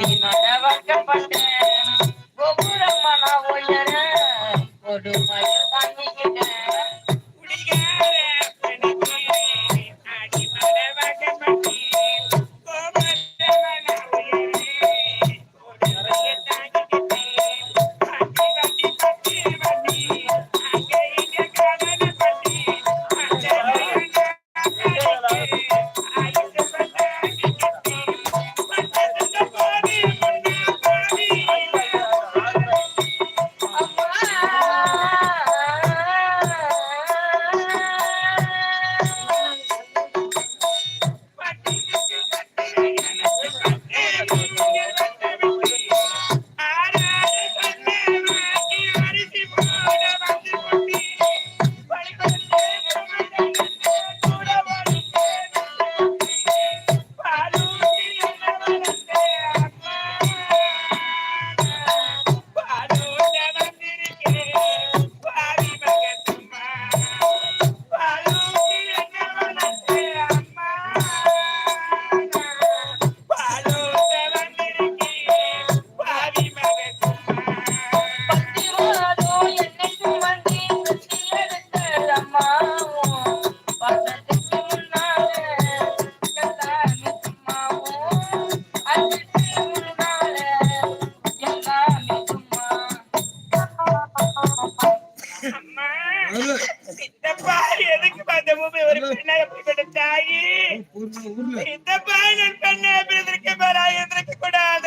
அடி நடவக்கப்பட்டேன் கோபுரம்மா நான் உயர கொடுமையில் தாங்கிக்கிட்டேன். சித்தப்பா எதுக்கு அந்த பூமி ஒரு பெண்ணா எப்படி கொடுத்தாயி சித்தப்பா நான் பெண்ணை கூடாது?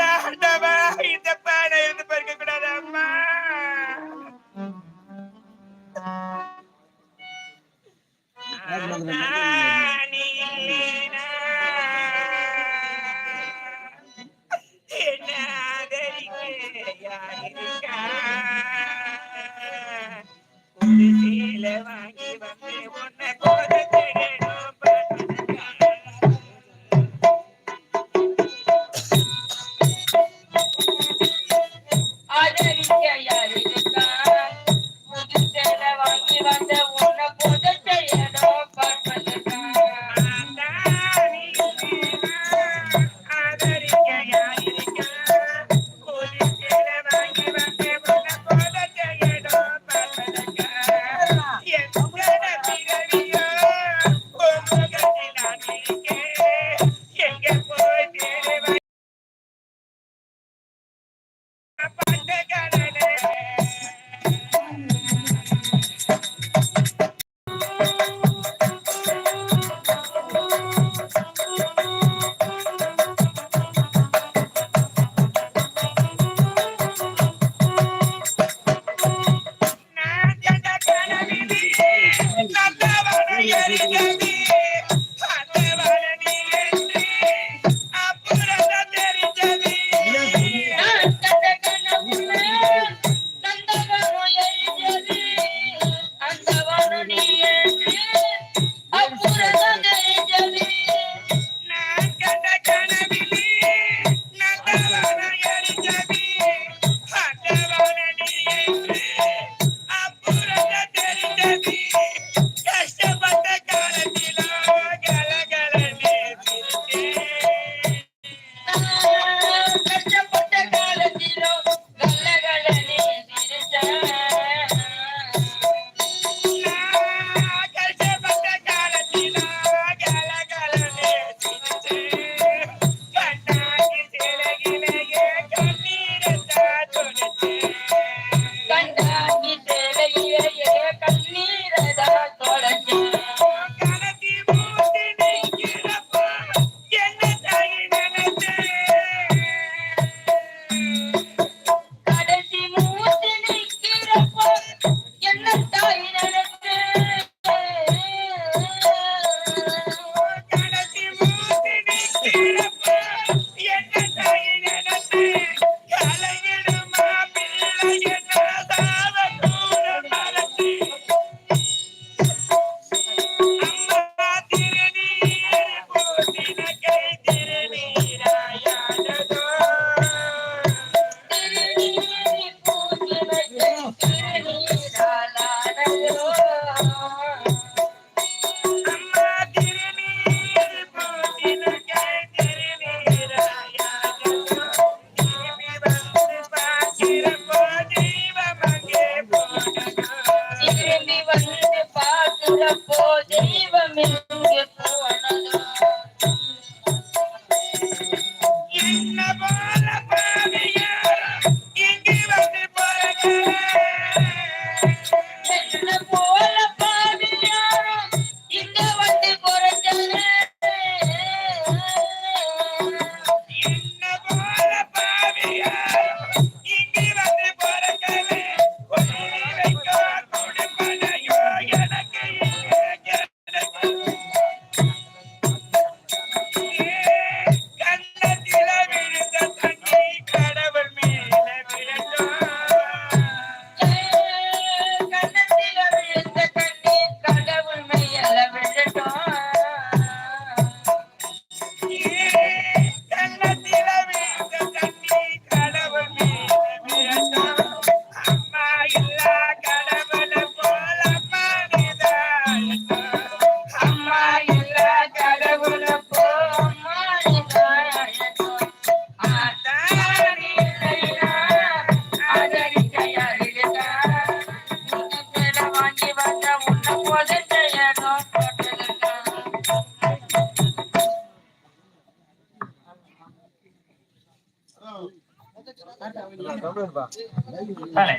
அன்பு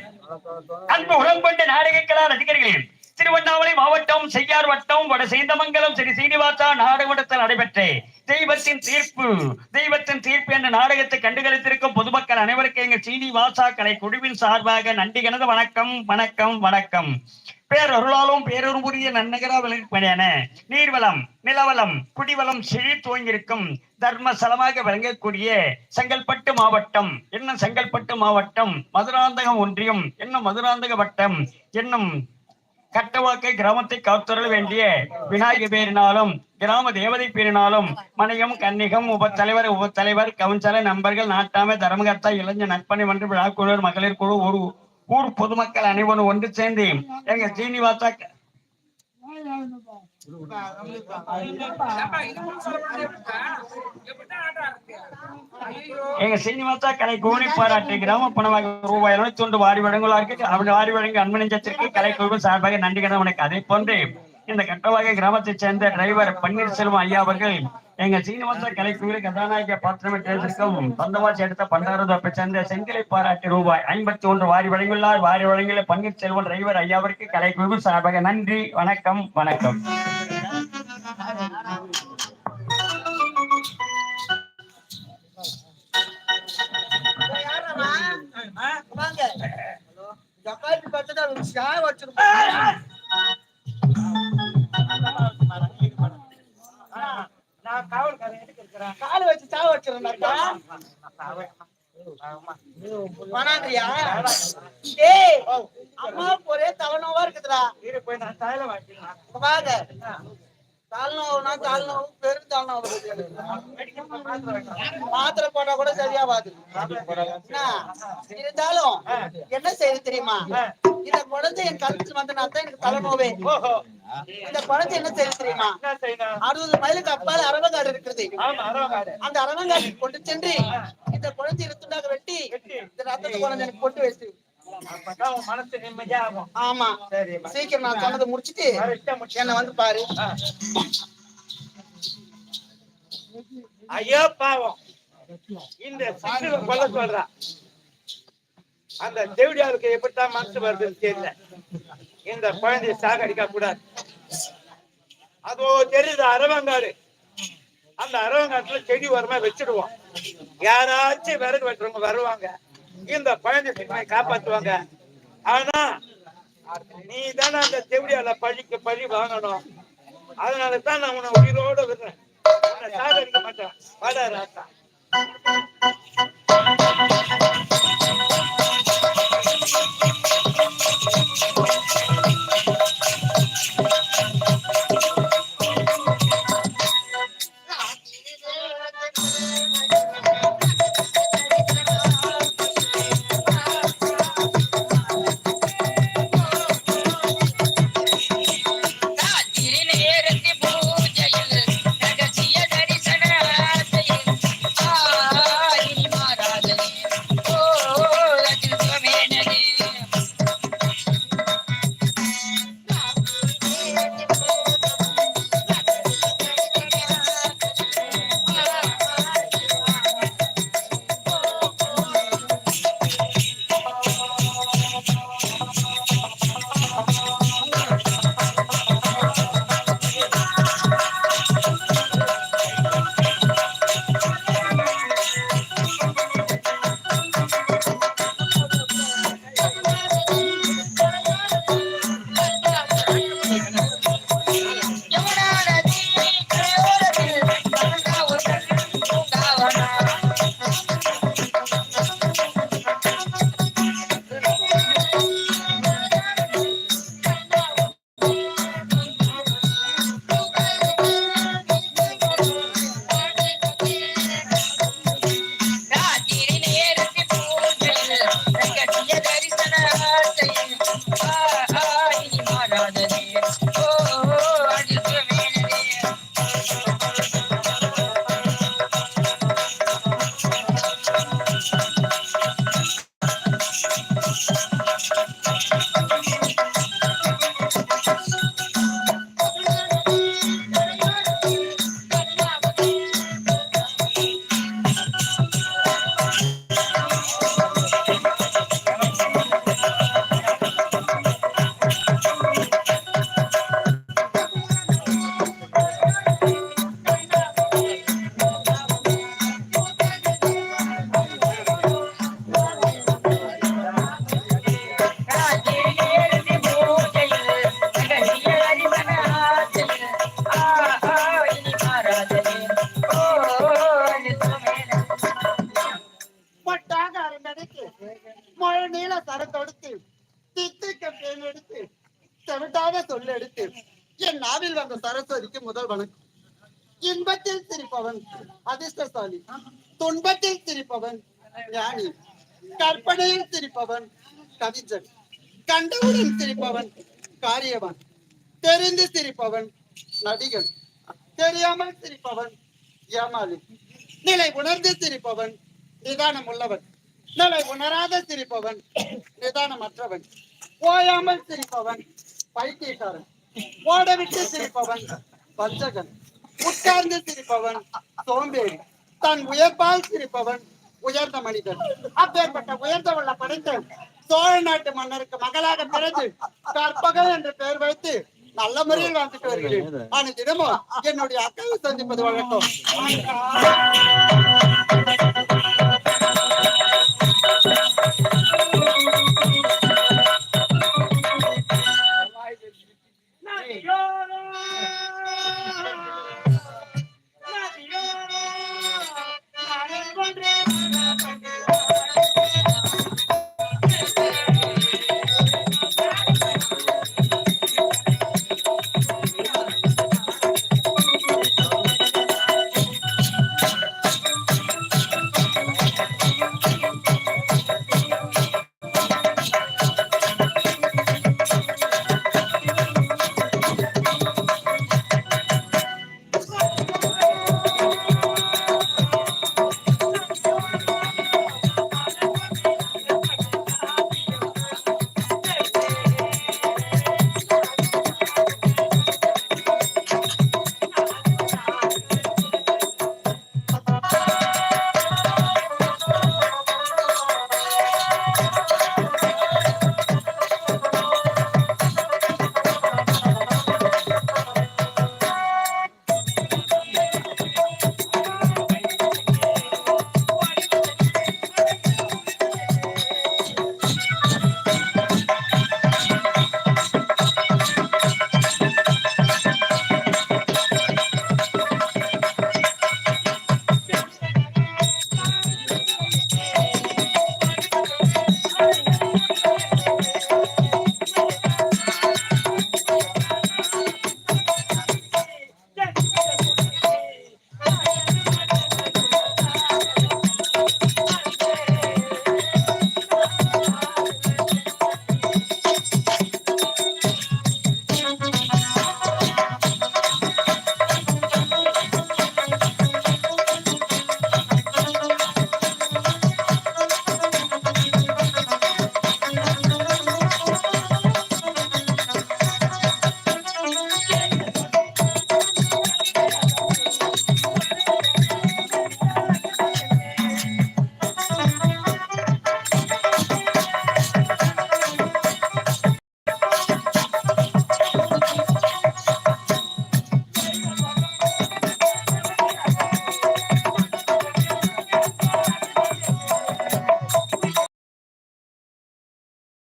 அன்பு உடம்பொண்ட நாடகக்கலா ரசிகர்களே திருவண்ணாமலை மாவட்டம் செய்யார் வட்டம் வட சேந்தமங்கலம் ஸ்ரீ சீனிவாசா நாடகமன்றத்தில் நடைபெற்ற தெய்வத்தின் தீர்ப்பு தெய்வத்தின் தீர்ப்பு என்ற நாடகத்தை கண்டுகளித்திருக்கும் பொதுமக்கள் அனைவருக்கும் எங்கள் சீனிவாசா கலை குழுவின் சார்பாக நன்றி கணது வணக்கம் வணக்கம் வணக்கம். பேரருளாலும் பேரொருமுரிய நன்னகரா விளக்கப்படியான நீர்வளம் நிலவளம் குடிவளம் செழித்துவங்கிருக்கும் தர்மசலமாக விளங்கக்கூடிய செங்கல்பட்டு மாவட்டம். என்ன செங்கல்பட்டு மாவட்டம்? மதுராந்தகம் ஒன்றியம். என்ன மதுராந்தக வட்டம்? என்னும் கட்டவாக்கை கிராமத்தை காத்துரல் வேண்டிய விநாயகர் பேரினாலும் கிராம தேவதை பேரினாலும் மனையம் கன்னிகம் உபத்தலைவர் உபத்தலைவர் கவுன்சிலர் நண்பர்கள் நாட்டாமை தர்மகர்த்தா இளைஞர் நட்பணி மன்ற விழாக்குழுவர் மகளிர் குழு ஒரு ஊர் பொதுமக்கள் அனைவரும் ஒன்று சேர்ந்து எங்க சீனிவாசா எங்க சீனிவாசா கலை கோணி பாராட்டு கிராம பணமாக ரூபாய் இருநூத்தி ஒன்று வாரி வழங்குவாருக்கு அவன் வாரி வழங்கி அன்பு கலை குழு சார்பாக நன்றி கடன் உனக்கு. அதே போன்று இந்த கட்டவாக கிராமத்தைச் சேர்ந்த டிரைவர் பன்னீர்செல்வம் ஐயா அவர்கள் எங்க சீனிவாச கலைக்குழு கதாநாயக பாத்திரம் தேர்ந்தெடுக்கும் பந்தவாசி எடுத்த பண்டாரதப்பை சேர்ந்த செங்கலை பாராட்டு ரூபாய் ஐம்பத்தி ஒன்று வாரி வழங்கியுள்ளார். வாரி வழங்கிய பன்னீர்செல்வம் டிரைவர் ஐயாவிற்கு கலைக்குழு சார்பாக நன்றி வணக்கம் வணக்கம். வாங்க. ஜப்பாத்தி பார்த்தா ஷாய் வச்சிருக்கோம். காவல்காரன் எதுக்கு இருக்கிறேன்? கால் வச்சு சாவ வச்சிருந்தா வனாந்திரியா டேய் அம்மா ஒரே தலைநோவா இருக்குதுடா. இரு போய் நான் இப்ப வாங்க தலைநோவுனா தலைநோவு பெரும் இருக்குது. மாத்திரை போட்டா கூட சரியாவாது. என்ன? இருந்தாலும் என்ன செய்யுது தெரியுமா? இந்த குழந்தை என் கழுத்துல வந்து தான் எனக்கு தலைநோவே இந்த குழந்தை என்ன செய்யுது தெரியுமா? அறுபது மைலுக்கு அப்பால் அரவங்காடு இருக்கிறது. அரவங்காடு. அந்த அரவங்காட்டுக்கு கொண்டு சென்று இந்த குழந்தை இருத்துண்டாக வெட்டி இந்த ரத்தத்தை குழந்தை எனக்கு கொண்டு வச்சு அப்பதான் மனசு நிம்மதியா ஆகும் ஆமா. சரி சீக்கிரம் நான் சொன்னதை முடிச்சிட்டு என்ன வந்து பாரு. ஐயோ பாவம். இந்த சிசுவை கொல்ல சொல்றா. அந்த தேவடியாருக்கு எப்படித்தான் மனசு வருதுன்னு தெரியல. இந்த குழந்தைய சாகடிக்க கூடாது. அதோ தெரியுது அரவங்காடு. அந்த அரவங்காட்டுல செடி உரமா வச்சிடுவோம். யாராச்சும் விறகு வெட்டுறவங்க வருவாங்க. இந்த குழந்தை சிக்கனை காப்பாத்துவாங்க. ஆனா நீ தானே அந்த தேவடியால பழிக்கு பழி வாங்கணும். அதனால தான் நான் உன்னை உயிரோட விடுறேன். உன்னை சாகடிக்க மாட்டேன். வாடா ராத்தா. துன்பத்தில் திரிப்பவன் ஞானி கற்பனையில் சிரிப்பவன் கவிஞன் கண்டவுடன் திரிப்பவன் காரியவன் தெரிந்து சிரிப்பவன் நடிகன் தெரியாமல் சிரிப்பவன் ஏமாளி நிலை உணர்ந்து சிரிப்பவன் நிதானம் உள்ளவன் நிலை உணராத சிரிப்பவன் நிதானமற்றவன் ஓயாமல் சிரிப்பவன் பைத்தியக்காரன் ஓடவிட்டு சிரிப்பவன் வஞ்சகன் உட்கார்ந்து சிரிப்பவன் சோம்பேறி தான் உயர்ப்பால் சிரிப்பவன் உயர்ந்த மனிதன். அப்பேற்பட்ட உயர்ந்த உள்ள படைத்த சோழ நாட்டு மன்னருக்கு மகளாக பிறந்து கற்பகம் என்று பெயர் வைத்து நல்ல முறையில் வாழ்ந்துட்டு வருகிறேன். ஆனா தினமும் என்னுடைய அக்காவை சந்திப்பது வழக்கம்.